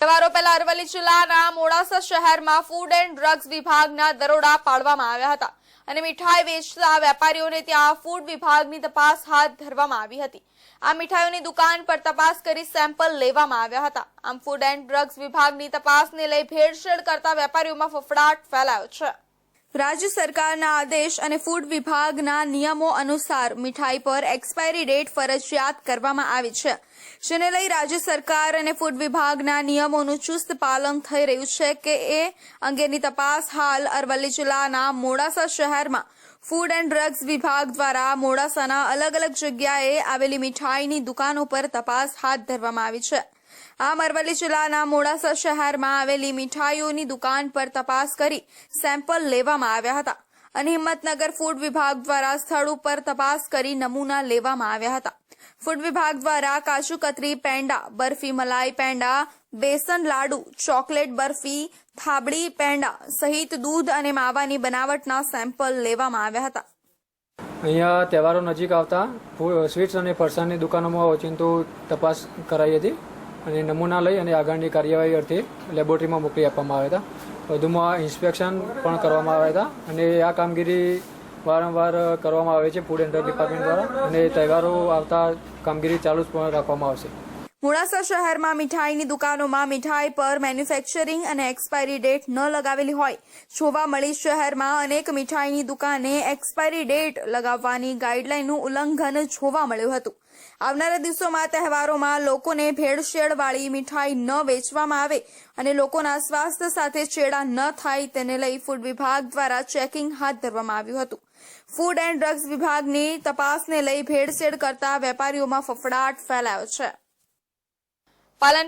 તહેવારો પહેલા અરવલ્લી જિલ્લાના મોડાસા શહેરમાં ફૂડ એન્ડ ડ્રગ્સ વિભાગના દરોડા પાડવામાં આવ્યા હતા અને મીઠાઈ વેચતા વેપારીઓને ત્યાં ફૂડ વિભાગની તપાસ હાથ ધરવામાં આવી હતી. આ મીઠાઈઓની દુકાન પર તપાસ કરી સેમ્પલ લેવામાં આવ્યા હતા. આમ ફૂડ એન્ડ ડ્રગ્સ વિભાગની તપાસને લઈ ભેળસેળ કરતા વેપારીઓમાં ફફડાટ ફેલાયો છે. રાજ્ય સરકારના આદેશ અને ફૂડ વિભાગના નિયમો અનુસાર મીઠાઈ પર એક્સપાયરી ડેટ ફરજિયાત કરવામાં આવી છે. જેને લઈ રાજ્ય સરકાર અને ફૂડ વિભાગના નિયમોનું ચુસ્ત પાલન થઈ રહ્યું છે કે એ અંગેની તપાસ હાલ અરવલ્લી જિલ્લાના મોડાસા શહેરમાં ફૂડ એન્ડ ડ્રગ્સ વિભાગ દ્વારા મોડાસાના અલગ અલગ જગ્યાએ આવેલી મીઠાઈની દુકાનો પર તપાસ હાથ ધરવામાં આવી છે. આમ અરવલ્લી જિલ્લાના મોડાસા શહેરમાં આવેલી મીઠાઈઓની દુકાન પર તપાસ કરી સેમ્પલ લેવામાં આવ્યા હતા અને હિંમતનગર ફૂડ વિભાગ દ્વારા સ્થળ ઉપર તપાસ કરી નમૂના લેવામાં આવ્યા હતા. ફૂડ વિભાગ દ્વારા કાજુ કતરી પેંડા, બરફી મલાઈ પેંડા, બેસન લાડુ, ચોકલેટ બરફી, થાબડી પેંડા સહિત દૂધ અને માવાની બનાવટના સેમ્પલ લેવામાં આવ્યા હતા. અહીંયા તહેવારો નજીક આવતા સ્વીટ્સ અને ફરસાણની દુકાનોમાં ઓચિંતું તપાસ કરાઈ હતી. અને નમૂના લઈ અને આગળની કાર્યવાહી અર્થે લેબોરેટરીમાં મોકલી આપવામાં આવ્યા હતા. વધુમાં ઇન્સ્પેક્શન પણ કરવામાં આવ્યા હતા અને આ કામગીરી વારંવાર કરવામાં આવે છે ફૂડ એન્ડ ડ્રગ ડિપાર્ટમેન્ટ દ્વારા અને તહેવારો આવતા કામગીરી ચાલુ જ રાખવામાં આવશે. મોડાસા શહેરમાં મીઠાઈની દુકાનોમાં મીઠાઈ પર મેન્યુફેક્ચરિંગ અને એક્સપાયરી ડેટ ન લગાવેલી હોય. જોવા મળી શહેરમાં અનેક મીઠાઈની દુકાને એક્સપાયરી ડેટ લગાવવાની ગાઈડલાઈનનું ઉલ્લંઘન જોવા મળ્યું હતું. આવનારા દિવસોમાં તહેવારોમાં લોકોને ભેળસેળવાળી મીઠાઈ ન વેચવામાં આવે અને લોકોના સ્વાસ્થ્ય સાથે ચેડા ન થાય તેને લઈ ફૂડ વિભાગ દ્વારા ચેકિંગ હાથ ધરવામાં આવ્યું હતું. ફૂડ એન્ડ ડ્રગ્સ વિભાગની તપાસને લઈ ભેળસેળ કરતા વેપારીઓમાં ફફડાટ ફેલાયો છે. પાલન